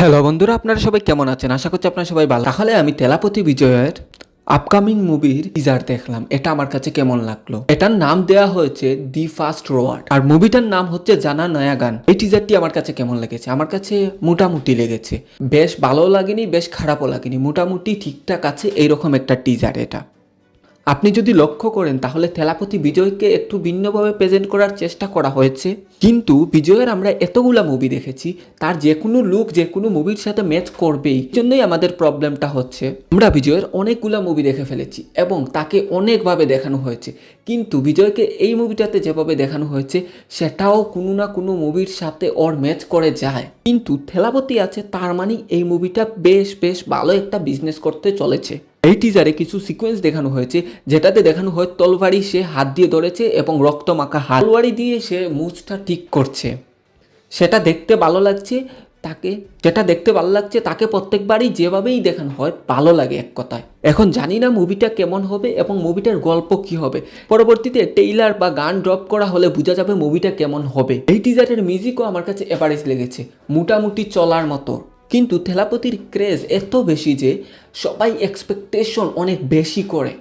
Hello বন্ধুরা, আপনারা সবাই কেমন আছেন? আশা করছি আপনারা সবাই ভালো। তাহলে আমি তেলাপতি বিজয়ের আপকামিং মুভির টিজার দেখলাম। এটা আমার কাছে কেমন লাগল? এটার নাম দেয়া হয়েছে দি ফার্স্ট রোয়ার্ড আর মুভিটার নাম হচ্ছে জানা নয়া গান। এই টিজারটি আমার কাছে কেমন লেগেছে? আমার কাছে মোটামুটি লেগেছে। বেশ ভালো লাগেনি, বেশ খারাপও লাগেনি। মোটামুটি ঠিকঠাক আছে, এইরকম একটা টিজার এটা। আপনি যদি লক্ষ্য করেন, তাহলে থেলাপতি বিজয়কে একটু ভিন্নভাবে প্রেজেন্ট করার চেষ্টা করা হয়েছে। কিন্তু বিজয়ের আমরা এতগুলা মুভি দেখেছি, তার যে কোনো লুক যে কোনো মুভির সাথে ম্যাচ করবেই। জন্যই আমাদের প্রবলেমটা হচ্ছে। আমরা বিজয়ের অনেকগুলা মুভি দেখে ফেলেছি এবং তাকে অনেকভাবে দেখানো হয়েছে। কিন্তু বিজয়কে এই মুভিটাতে যেভাবে দেখানো হয়েছে, সেটাও কোনো না কোনো মুভির সাথে ওর ম্যাচ করে যায়। কিন্তু থেলাপতি আছে, তার মানে এই মুভিটা বেশ বেশ ভালো একটা বিজনেস করতে চলেছে। এই টিজারে কিছু সিকোয়েন্স দেখানো হয়েছে, যেটাতে দেখানো হয় তলবাড়ি সে হাত দিয়ে ধরেছে এবং রক্ত মাখা হাত। তলবাড়ি দিয়ে সে মুচটা ঠিক করছে। সেটা দেখতে ভালো লাগছে, তাকে, যেটা দেখতে ভালো লাগছে, তাকে প্রত্যেকবারই যেভাবেই দেখানো হয়, ভালো লাগে এক কথায়। এখন জানি না মুভিটা কেমন হবে এবং মুভিটার গল্প কি হবে। পরবর্তীতে টেইলার বা গান ড্রপ করা হলে বোঝা যাবে মুভিটা কেমন হবে। এই টিজারের মিউজিকও আমার কাছে এভারেজ লেগেছে, মোটামুটি চলার মতো। কিন্তু থেলাপতির ক্রেজ এত বেশি যে সবাই এক্সপেকটেশন অনেক বেশি করে।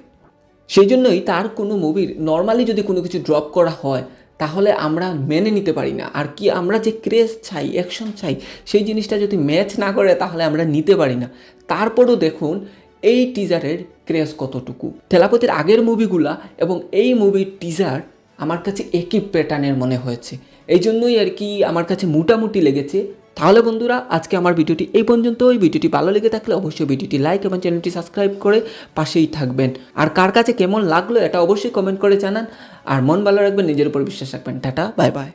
সেই জন্যই তার কোনো মুভির নর্মালি যদি কোনো কিছু ড্রপ করা হয়, তাহলে আমরা মেনে নিতে পারি না। আর কি আমরা যে ক্রেজ চাই অ্যাকশন চাই, সেই জিনিসটা যদি ম্যাচ না করে, তাহলে আমরা নিতে পারি না। তারপরও দেখুন, এই টিজারের ক্রেজ কতটুকু? থেলাপতির আগের মুভিগুলা এবং এই মুভির টিজার আমার কাছে একই প্যাটার্নের মনে হয়েছে। এই জন্যই আর কি আমার কাছে মোটামুটি লেগেছে। তাহলে বন্ধুরা, আজকে আমার ভিডিওটি এই পর্যন্ত ওই ভিডিওটি ভালো লেগে থাকলে অবশ্যই ভিডিওটি লাইক এবং চ্যানেলটি সাবস্ক্রাইব করে পাশেই থাকবেন। আর কার কাছে কেমন লাগল, এটা অবশ্যই কমেন্ট করে জানান। আর মন ভালো রাখবেন, নিজের উপর বিশ্বাস রাখবেন। Tata bye bye